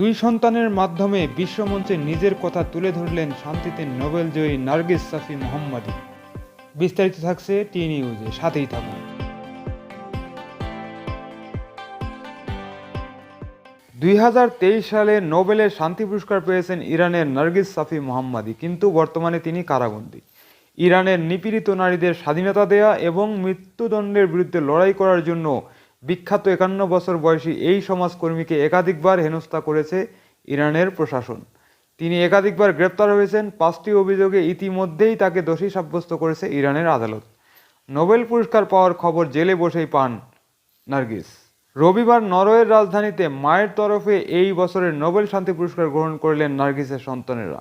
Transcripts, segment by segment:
দুই সন্তানের মাধ্যমে বিশ্বমঞ্চে নিজের কথা তুলে ধরলেন শান্তিতে নোবেল জয়ী নার্গিস সাফি মোহাম্মদী। বিস্তারিত থাকছে টি নিউজে, সাথেই থাকুন। দুই হাজার তেইশ সালে নোবেলের শান্তি পুরস্কার পেয়েছেন ইরানের নার্গিস সাফি মোহাম্মদী, কিন্তু বর্তমানে তিনি কারাবন্দী। ইরানের নিপীড়িত নারীদের স্বাধীনতা দেয়া এবং মৃত্যুদণ্ডের বিরুদ্ধে লড়াই করার জন্য বিখ্যাত একান্ন বছর বয়সী এই সমাজকর্মীকে একাধিকবার হেনস্থা করেছে ইরানের প্রশাসন। তিনি একাধিকবার গ্রেপ্তার হয়েছেন, পাঁচটি অভিযোগে ইতিমধ্যেই তাকে দোষী সাব্যস্ত করেছে ইরানের আদালত। নোবেল পুরস্কার পাওয়ার খবর জেলে বসেই পান নার্গিস। রবিবার নরওয়ের রাজধানীতে মায়ের তরফে এই বছরের নোবেল শান্তি পুরস্কার গ্রহণ করলেন নার্গিসের সন্তানেরা।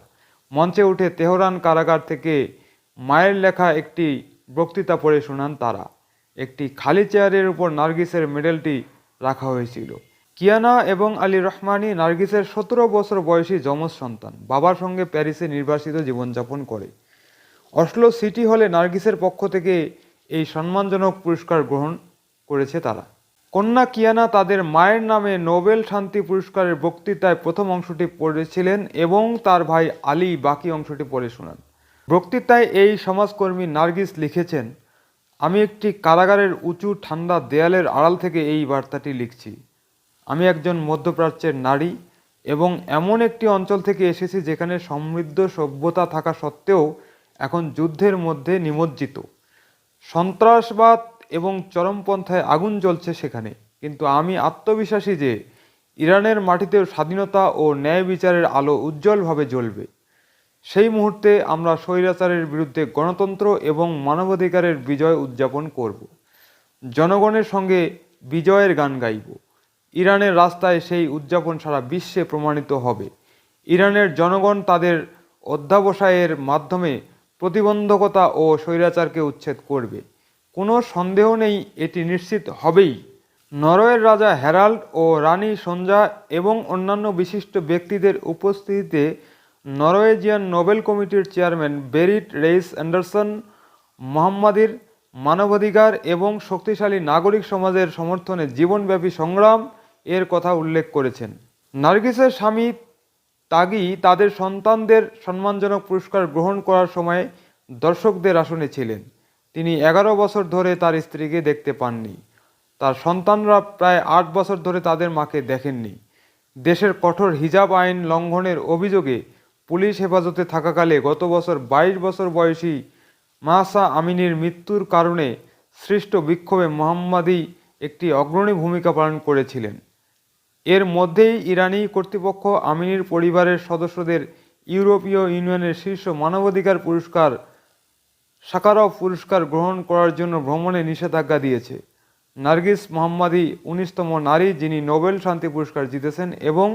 মঞ্চে উঠে তেহরান কারাগার থেকে মায়ের লেখা একটি বক্তৃতা পড়ে শোনান তারা। একটি খালি চেয়ারের উপর নার্গিসের মেডেলটি রাখা হয়েছিল। কিয়ানা এবং আলী রহমানি নার্গিসের সতেরো বছর বয়সী যমজ সন্তান, বাবার সঙ্গে প্যারিসে নির্বাসিত জীবনযাপন করে। অসলো সিটি হলে নার্গিসের পক্ষ থেকে এই সম্মানজনক পুরস্কার গ্রহণ করেছে তারা। কন্যা কিয়ানা তাদের মায়ের নামে নোবেল শান্তি পুরস্কারের বক্তৃতায় প্রথম অংশটি পড়েছিলেন এবং তার ভাই আলী বাকি অংশটি পড়ে শোনান। বক্তৃতায় এই সমাজকর্মী নার্গিস লিখেছেন আমি একটি কারাগারের উঁচু ঠান্ডা দেয়ালের আড়াল থেকে এই বার্তাটি লিখছি। আমি একজন মধ্যপ্রাচ্যের নারী এবং এমন একটি অঞ্চল থেকে এসেছি যেখানে সমৃদ্ধ সভ্যতা থাকা সত্ত্বেও এখন যুদ্ধের মধ্যে নিমজ্জিত। সন্ত্রাসবাদ এবং চরমপন্থায় আগুন জ্বলছে সেখানে। কিন্তু আমি আত্মবিশ্বাসী যে ইরানের মাটিতেও স্বাধীনতা ও ন্যায় বিচারের আলো উজ্জ্বলভাবে জ্বলবে। সেই মুহূর্তে আমরা স্বৈরাচারের বিরুদ্ধে গণতন্ত্র এবং মানবাধিকারের বিজয় উদযাপন করব। জনগণের সঙ্গে বিজয়ের গান গাইব। ইরানের রাস্তায় সেই উদযাপন সারা বিশ্বে প্রমাণিত হবে। ইরানের জনগণ তাদের অধ্যাবসায়ের মাধ্যমে প্রতিবন্ধকতা ও স্বৈরাচারকে উচ্ছেদ করবে। কোনো সন্দেহ নেই, এটি নিশ্চিত হবেই। নরওয়ের রাজা হ্যারাল্ড ও রানী সঞ্জা এবং অন্যান্য বিশিষ্ট ব্যক্তিদের উপস্থিতিতে নরওয়েজিয়ান নোবেল কমিটির চেয়ারম্যান বেরিট রেইস অ্যান্ডারসন, মোহাম্মদীর মানবাধিকার এবং শক্তিশালী নাগরিক সমাজের সমর্থনে জীবনব্যাপী সংগ্রাম এর কথা উল্লেখ করেছেন। নার্গিসের স্বামী তাগি তাদের সন্তানদের সম্মানজনক পুরস্কার গ্রহণ করার সময় দর্শকদের আসনে ছিলেন। তিনি এগারো বছর ধরে তার স্ত্রীকে দেখতে পাননি। তার সন্তানরা প্রায় আট বছর ধরে তাদের মাকে দেখেননি। দেশের কঠোর হিজাব আইন লঙ্ঘনের অভিযোগে পুলিশ হেফাজতে থাকাকালে গত বছর বাইশ বছর বয়সী মাসা আমিনীর মৃত্যুর কারণে সৃষ্ট বিক্ষোভে মোহাম্মদী একটি অগ্রণী ভূমিকা পালন করেছিলেন। এর মধ্যেই ইরানি কর্তৃপক্ষ আমিনীর পরিবারের সদস্যদের ইউরোপীয় ইউনিয়নের শীর্ষ মানবাধিকার পুরস্কার সাকারভ পুরস্কার গ্রহণ করার জন্য ভ্রমণে নিষেধাজ্ঞা দিয়েছে। নার্গিস মোহাম্মদী উনিশতম নারী যিনি নোবেল শান্তি পুরস্কার জিতেছেন এবং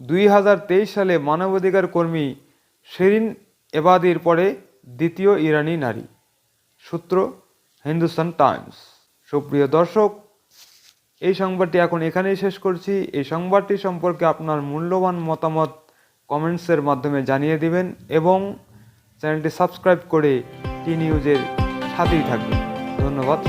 দুই হাজার তেইশ সালে মানবাধিকার কর্মী শেরিন এবাদির পরে দ্বিতীয় ইরানি নারী। সূত্র, হিন্দুস্তান টাইমস। সুপ্রিয় দর্শক, এই সংবাদটি এখন এখানেই শেষ করছি। এই সংবাদটি সম্পর্কে আপনার মূল্যবান মতামত কমেন্টসের মাধ্যমে জানিয়ে দিবেন এবং চ্যানেলটি সাবস্ক্রাইব করে টি নিউজের সাথেই থাকবেন। ধন্যবাদ